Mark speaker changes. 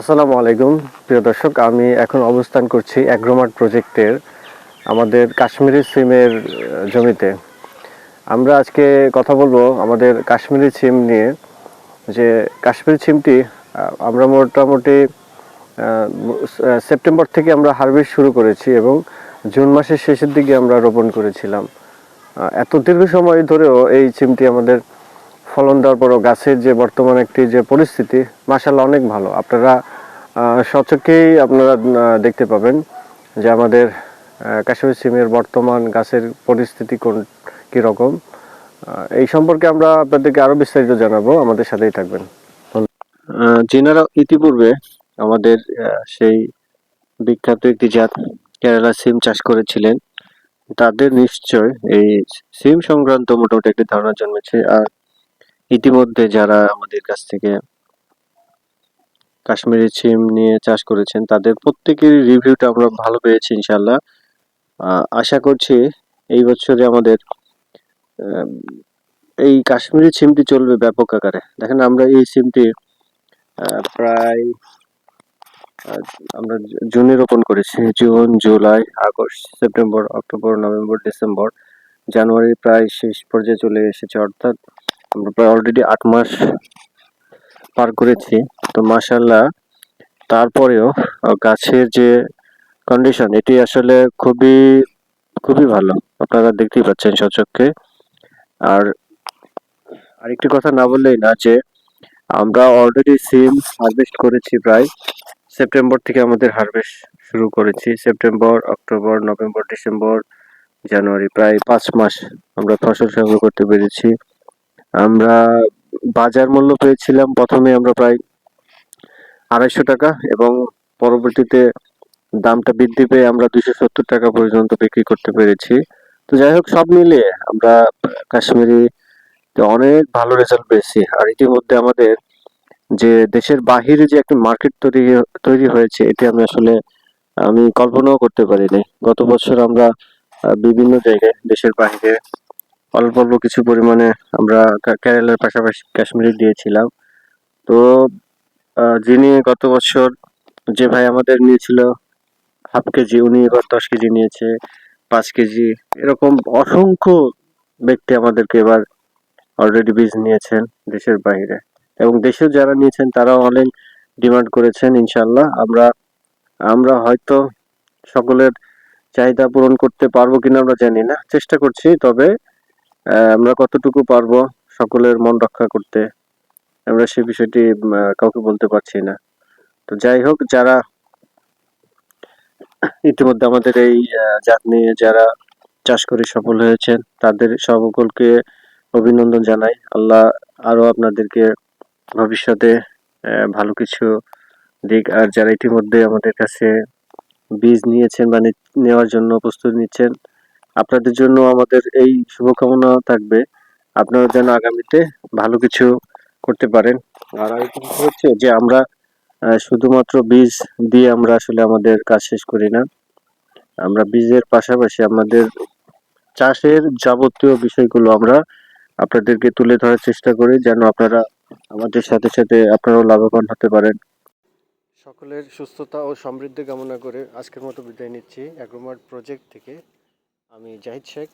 Speaker 1: আসসালামু আলাইকুম। প্রিয় দর্শক, আমি এখন অবস্থান করছি অ্যাগ্রোমার্ট প্রজেক্টের আমাদের কাশ্মীরি সিমের জমিতে। আমরা আজকে কথা বলব আমাদের কাশ্মীরি সিম নিয়ে। যে কাশ্মীরি সিমটি আমরা মোটামুটি সেপ্টেম্বর থেকে আমরা হারভেস্ট শুরু করেছি এবং জুন মাসের শেষের দিকে আমরা রোপণ করেছিলাম। এত দীর্ঘ সময় ধরেও এই সিমটি আমাদের ফলন দেওয়ার পরও গাছের যে বর্তমান একটি যে পরিস্থিতি মাসাল্লাহ অনেক ভালো। আপনারা আহ, স্বচক্ষেই আপনারা দেখতে পাবেন যে আমাদের কাশ্মীর সিমের বর্তমান গাছের পরিস্থিতি কোন কীরকম এই সম্পর্কে আমরা আপনাদেরকে আরও বিস্তারিত জানাব। আমাদের সাথেই থাকবেন। যিনারা ইতিপূর্বে আমাদের সেই বিখ্যাত একটি জাত কেরালা সিম চাষ করেছিলেন তাদের নিশ্চয় এই সিম সংক্রান্ত মোটামুটি একটি ধারণা জন্মেছে। আর ইতিমধ্যে যারা আমাদের কাছ থেকে কাশ্মীরি সিম নিয়ে চাষ করেছেন, তাদের প্রত্যেকেরই রিভিউটা আমরা ভালো পেয়েছি ইনশাল্লাহ আশা করছি এই বছরে আমাদের এই কাশ্মীরি সিমটি চলবে ব্যাপক আকারে। দেখেন আমরা এই সিমটি প্রায় আমরা জুনে রোপণ করেছি, June, July, August, September, October, November, December, January প্রায় শেষ পর্যায়ে চলে এসেছে, অর্থাৎ আমরা প্রায় অলরেডি আট মাস পার করেছি। তো মাসাল্লাহ তারপরেও গাছের যে কন্ডিশন এটি আসলে খুবই খুবই ভালো। আপনারা দেখতেই পাচ্ছেন সচক্ষে আর আরেকটি কথা না বললেই না যে, আমরা অলরেডি সিম হারভেস্ট করেছি প্রায় সেপ্টেম্বর থেকে আমাদের হারভেস্ট শুরু করেছি। September, October, November, December, January, প্রায় পাঁচ মাস আমরা ফসল সংগ্রহ করতে পেরেছি। আমরা বাজার মূল্য পেয়েছিলাম প্রথমে আমরা প্রায় আড়াইশো টাকা এবং পরবর্তীতে দামটা বৃদ্ধি পেয়ে আমরা দুশো সত্তর টাকা পর্যন্ত বিক্রি করতে পেরেছি। তো যাই হোক, সব মিলিয়ে আমরা কাশ্মীরি অনেক ভালো রেজাল্ট পেয়েছি। আর ইতিমধ্যে আমাদের যে দেশের বাহিরে যে একটা মার্কেট তৈরি তৈরি হয়েছে, এটি আমি আসলে, আমি কল্পনাও করতে পারিনি। গত বছর আমরা বিভিন্ন জায়গায় দেশের বাহিরে অল্প অল্প কিছু পরিমাণে আমরা কেরালার পাশাপাশি কাশ্মীরে দিয়েছিলাম। তো যিনি গত বছর যে ভাই আমাদের নিয়েছিল, হাফ কেজি, উনি এবার দশ কেজি নিয়েছে, পাঁচ কেজি, এরকম অসংখ্য ব্যক্তি আমাদেরকে এবার অলরেডি বীজ নিয়েছেন দেশের বাইরে। এবং দেশেও যারা নিয়েছেন, তারাও অনেক ডিমান্ড করেছেন ইনশাল্লাহ আমরা আমরা হয়তো সকলের চাহিদা পূরণ করতে পারব কিনা আমরা জানি না। চেষ্টা করছি, তবে আমরা কতটুকু পারব সকলের মন রক্ষা করতে? আমরা সে বিষয়টি কাউকে বলতে পারছি না। তো যাই হোক, যারা ইতিমধ্যে আমাদের এই জাত নিয়ে যারা চাষ করে সফল হয়েছেন, তাদের সকলকে অভিনন্দন জানাই। আল্লাহ আরও আপনাদেরকে ভবিষ্যতে ভালো কিছু দিক। আর যারা ইতিমধ্যে আমাদের কাছে বীজ নিয়েছেন বা নেওয়ার জন্য প্রস্তুতি নিচ্ছেন আপনাদের জন্য আমাদের এই শুভকামনা থাকবে। আপনারা যেন আগামীতে ভালো কিছু করতে পারেন। আর হচ্ছে যে আমরা শুধুমাত্র বীজ দিয়ে আমরা আসলে আমাদের কাজ শেষ করি না। আমরা বীজের পাশাপাশি আমাদের চাষের যাবতীয় বিষয়গুলো আমরা আপনাদেরকে তুলে ধরার চেষ্টা করি, যেন আপনারা আমাদের সাথে সাথে আপনারাও লাভবান হতে পারেন। সকলের সুস্থতা ও সমৃদ্ধি কামনা করে আজকের মতো বিদায় নিচ্ছি। অ্যাগ্রোমার্ট প্রজেক্ট থেকে আমি জাহিদ শেখ